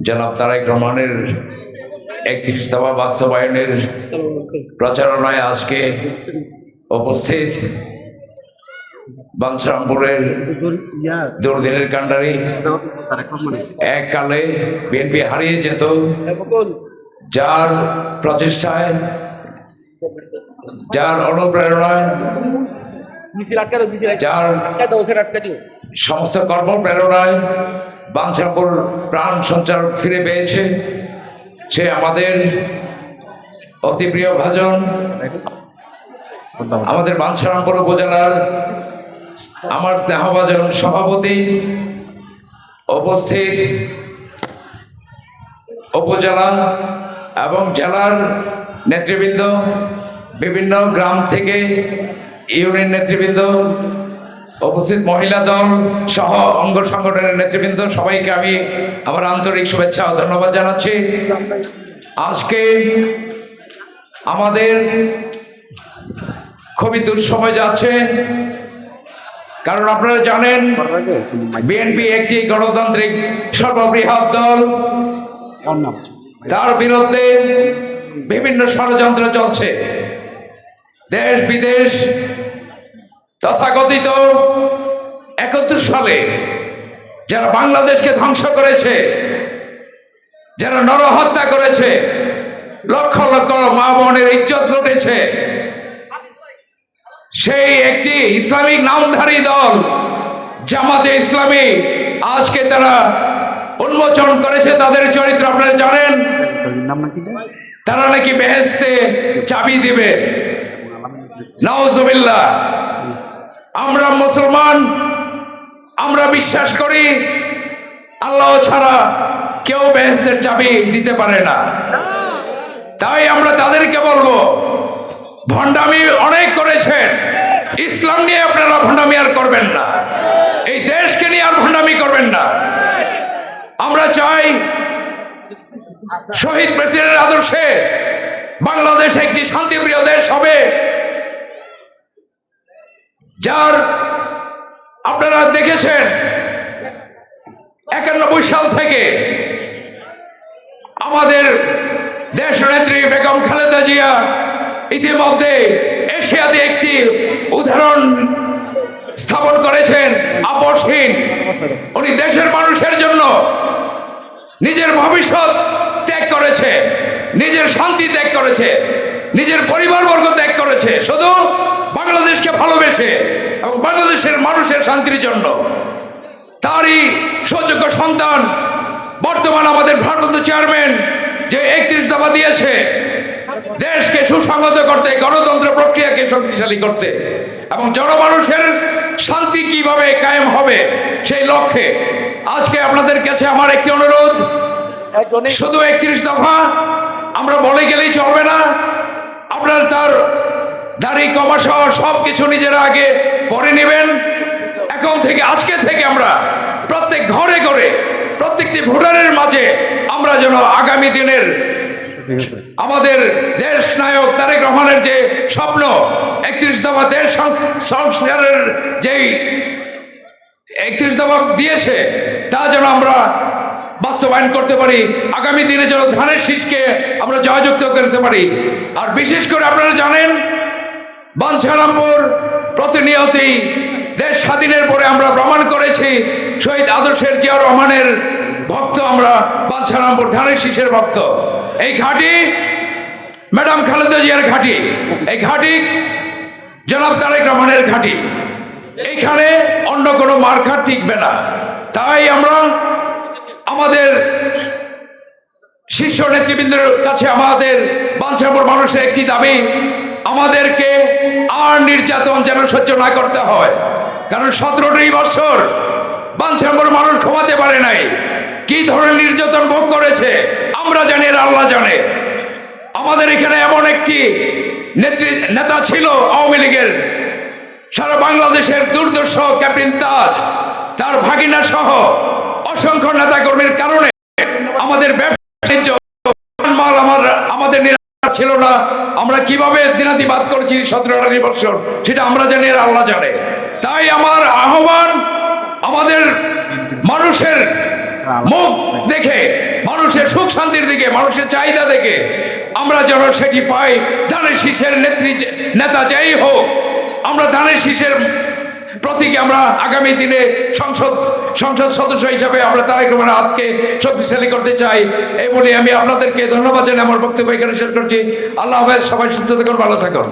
জনাব তারেক রহমানের একত্রিশ দফা বাস্তবায়নের প্রচারণায় আজকে উপস্থিত বাঞ্ছারামপুরের দুর্দিনের কাণ্ডারি। এককালে বিএনপি হারিয়ে যেত। যার প্রচেষ্টায় যার অনুপ্রেরণায় যার দাও ওখানে বাঞ্ছারামপুর প্রাণ সঞ্চার ফিরে পেয়েছে। সে আমাদের অতি প্রিয় ভাজন, আমাদের বাঞ্ছারামপুর উপজেলার আমার স্নেহভাজন সভাপতি উপস্থিত উপজেলা এবং জেলার নেতৃবৃন্দ, বিভিন্ন গ্রাম থেকে ইউনিয়ন নেতৃবৃন্দ উপস্থিত মহিলা দল সহ অঙ্গ সংগঠনের নেতৃবৃন্দ, সবাইকে আমি আমার আন্তরিক শুভেচ্ছা ও ধন্যবাদ জানাচ্ছি। আজকে আমাদের খুবই দুঃসময় যাচ্ছে। কারণ আপনারা জানেন বিএনপি একটি গণতান্ত্রিক সর্ববৃহৎ দল। তার বিরুদ্ধে বিভিন্ন ষড়যন্ত্র চলছে। দেশ বিদেশ তথাকথিত একাত্তর সালে যারা বাংলাদেশকে ধ্বংস করেছে, যারা নরহত্যা করেছে, লক্ষ লক্ষ মা বোনের ইজ্জত লুটেছে, সেই একটি ইসলামিক নামধারী দল, জামাতে ইসলামী, আজকে তারা উন্মোচন করেছে তাদের চরিত্র, আপনারা জানেন? তারা নাকি বেহেস্তে চাবি দিবে। নাউজুবিল্লাহ। আমরা মুসলমান, আমরা বিশ্বাস করি, আল্লাহ ছাড়া কেউ বেহেস্তের চাবি দিতে পারে না। তাই আমরা তাদেরকে বলব, ভণ্ডামি অনেক করেছেন, ইসলাম নিয়ে আপনারা ভণ্ডামি আর করবেন না। এই দেশকে নিয়ে আর ভণ্ডামি করবেন না। আমরা চাই শহীদ প্রেসিডেন্টের আদর্শে বাংলাদেশ একটি শান্তিপ্রিয় দেশ হবে যার আপনারা দেখেছেন? একানব্বই সাল থেকে আমাদের দেশ নেত্রী বেগম খালেদা জিয়া ইতিমধ্যে এশিয়াতে একটি উদাহরণ স্থাপন করেছেন, আপসহীন। উনি দেশের মানুষের জন্য নিজের ভবিষ্যৎ ত্যাগ করেছে, নিজের শান্তি ত্যাগ করেছে, নিজের পরিবারবর্গ ত্যাগ করেছে। শুধু বাংলাদেশকে ভালোবেসে বাংলাদেশের মানুষের শান্তির জন্য। তারই সুযোগ্য সন্তান বর্তমান আমাদের ভারপ্রাপ্ত চেয়ারম্যান যে একত্রিশ দফা দিয়েছে দেশকে সুসংহত করতে গণতন্ত্র প্রক্রিয়াকে শক্তিশালী করতে এবং জনমানুষের শান্তি কীভাবে কায়েম হবে সেই লক্ষ্যে আজকে আপনাদের কাছে আমার একটি অনুরোধ। শুধু একত্রিশ দফা আমরা বলে গেলেই চলবে না। আপনার তার দাড়ি কমা সহ সব কিছু নিজেরা আগে পরে নেবেন। এখন থেকে আজকে থেকে আমরা প্রত্যেক ঘরে ঘরে প্রত্যেকটি ভোটারের মাঝে আমরা যেন আগামী দিনের আমাদের দেশ নায়ক তারেক রহমানের যে স্বপ্ন একত্রিশ দফা দেশ সংস্কারের যেই একত্রিশ দফা দিয়েছে তা যেন আমরা বাস্তবায়ন করতে পারি আগামী দিনে যেন ধানের শীষকে আমরা জয়যুক্ত করতে পারি। আর বিশেষ করে আপনারা জানেন বাঞ্ছারামপুর প্রতিনিয়তই দেশ স্বাধীনের পরে আমরা প্রমাণ করেছি, শহীদ আদর্শের জিয়া রহমানের ভক্ত আমরা, বাঞ্ছারামপুর ধানের শীষের ভক্ত। এই ঘাটি, ম্যাডাম খালেদা জিয়ার ঘাটি, এই ঘাটি জনাব তারেক রহমানের ঘাটি। এইখানে অন্য কোনো মার্কা টিকবে না। তাই আমরা আমাদের শীর্ষ নেতৃবৃন্দের কাছে, আমাদের বাঞ্ছাপুর মানুষের একটি দাবি আমাদেরকে আর নির্যাতন যেন সহ্য না করতে হয়। কারণ সতেরোটি বছর বাঞ্ছাপুর মানুষ ক্ষমাতে পারে নাই। কি ধরনের নির্যাতন ভোগ করেছে, আমরা জানি আর আল্লাহ জানে। আমাদের এখানে এমন একটি নেত্রী, নেতা ছিল আওয়ামী লীগের। সারা বাংলাদেশের দুর্দর্শ ক্যাপ্টেন তাজ, তার ভাগিনা সহ অসংখ্য নেতাকর্মীর কারণে আমাদের ব্যবসা আমাদের ছিল না। আমরা কীভাবে দিনাতিবাদ করেছি সতেরো আঠারো বছর, সেটা আমরা জানি, আর আল্লাহ জানে। তাই আমার আহ্বান আমাদের মানুষের মুখ দেখে, মানুষের সুখ শান্তির দিকে, মানুষের চাহিদা দেখে আমরা যেন সেটি পাই। ধানের শীষের নেত্রী নেতা যাই হোক, আমরা ধানের শীষের প্রতীকে আমরা আগামী দিনে সংসদ সংসদ সদস্য হিসাবে আমরা তারেক রহমানের হাতকে শক্তিশালী করতে চাই। এই বলে আমি আপনাদেরকে ধন্যবাদ জানাই, আমার বক্তব্য এখানে শেষ করছি। আল্লাহ হাফেজ, সবাই সুস্থ থাকুন, ভালো থাকুন।